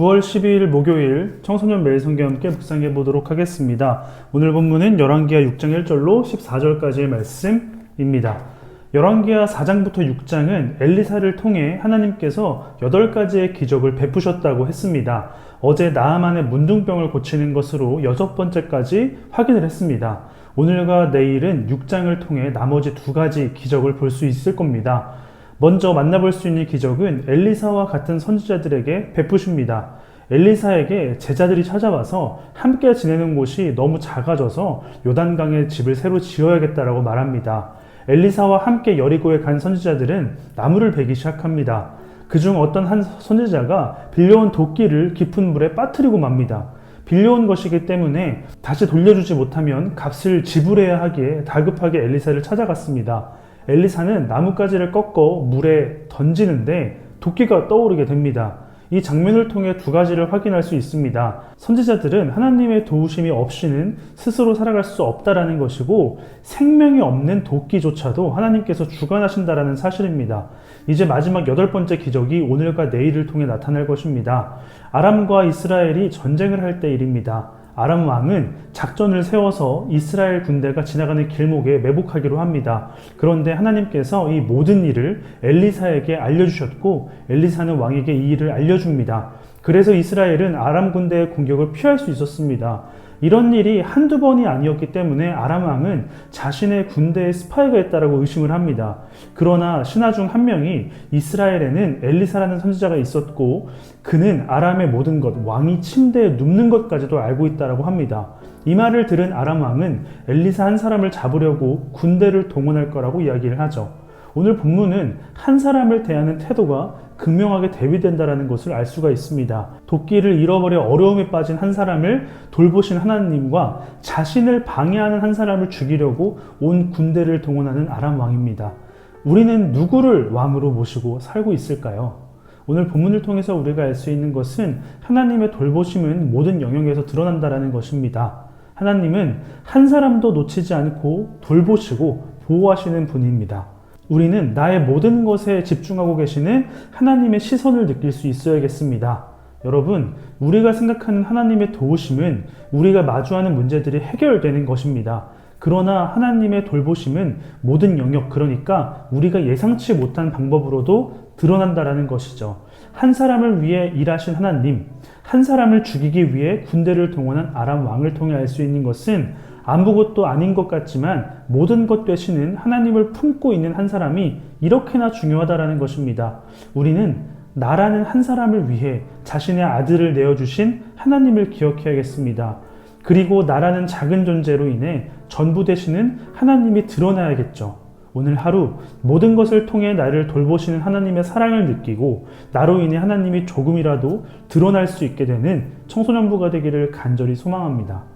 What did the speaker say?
9월 12일 목요일 청소년 매일 성경 함께 묵상해 보도록 하겠습니다. 오늘 본문은 열왕기하 6장 1절로 14절까지의 말씀입니다. 열왕기하 4장부터 6장은 엘리사를 통해 하나님께서 8가지의 기적을 베푸셨다고 했습니다. 어제 나아만의 문둥병을 고치는 것으로 여섯 번째까지 확인을 했습니다. 오늘과 내일은 6장을 통해 나머지 두 가지 기적을 볼 수 있을 겁니다. 먼저 만나볼 수 있는 기적은 엘리사와 같은 선지자들에게 베푸십니다. 엘리사에게 제자들이 찾아와서 함께 지내는 곳이 너무 작아져서 요단강에 집을 새로 지어야겠다라고 말합니다. 엘리사와 함께 여리고에 간 선지자들은 나무를 베기 시작합니다. 그중 어떤 한 선지자가 빌려온 도끼를 깊은 물에 빠뜨리고 맙니다. 빌려온 것이기 때문에 다시 돌려주지 못하면 값을 지불해야 하기에 다급하게 엘리사를 찾아갔습니다. 엘리사는 나뭇가지를 꺾어 물에 던지는데 도끼가 떠오르게 됩니다. 이 장면을 통해 두 가지를 확인할 수 있습니다. 선지자들은 하나님의 도우심이 없이는 스스로 살아갈 수 없다라는 것이고 생명이 없는 도끼조차도 하나님께서 주관하신다라는 사실입니다. 이제 마지막 여덟 번째 기적이 오늘과 내일을 통해 나타날 것입니다. 아람과 이스라엘이 전쟁을 할 때 일입니다. 아람 왕은 작전을 세워서 이스라엘 군대가 지나가는 길목에 매복하기로 합니다. 그런데 하나님께서 이 모든 일을 엘리사에게 알려주셨고 엘리사는 왕에게 이 일을 알려줍니다. 그래서 이스라엘은 아람 군대의 공격을 피할 수 있었습니다. 이런 일이 한두 번이 아니었기 때문에 아람 왕은 자신의 군대에 스파이가 있다라고 의심을 합니다. 그러나 신하 중 한 명이 이스라엘에는 엘리사라는 선지자가 있었고 그는 아람의 모든 것, 왕이 침대에 눕는 것까지도 알고 있다라고 합니다. 이 말을 들은 아람 왕은 엘리사 한 사람을 잡으려고 군대를 동원할 거라고 이야기를 하죠. 오늘 본문은 한 사람을 대하는 태도가 극명하게 대비된다라는 것을 알 수가 있습니다. 도끼를 잃어버려 어려움에 빠진 한 사람을 돌보신 하나님과 자신을 방해하는 한 사람을 죽이려고 온 군대를 동원하는 아람 왕입니다. 우리는 누구를 왕으로 모시고 살고 있을까요? 오늘 본문을 통해서 우리가 알 수 있는 것은 하나님의 돌보심은 모든 영역에서 드러난다라는 것입니다. 하나님은 한 사람도 놓치지 않고 돌보시고 보호하시는 분입니다. 우리는 나의 모든 것에 집중하고 계시는 하나님의 시선을 느낄 수 있어야겠습니다. 여러분, 우리가 생각하는 하나님의 도우심은 우리가 마주하는 문제들이 해결되는 것입니다. 그러나 하나님의 돌보심은 모든 영역, 그러니까 우리가 예상치 못한 방법으로도 드러난다라는 것이죠. 한 사람을 위해 일하신 하나님, 한 사람을 죽이기 위해 군대를 동원한 아람 왕을 통해 알 수 있는 것은 아무것도 아닌 것 같지만 모든 것 되시는 하나님을 품고 있는 한 사람이 이렇게나 중요하다라는 것입니다. 우리는 나라는 한 사람을 위해 자신의 아들을 내어주신 하나님을 기억해야겠습니다. 그리고 나라는 작은 존재로 인해 전부 되시는 하나님이 드러나야겠죠. 오늘 하루 모든 것을 통해 나를 돌보시는 하나님의 사랑을 느끼고 나로 인해 하나님이 조금이라도 드러날 수 있게 되는 청소년부가 되기를 간절히 소망합니다.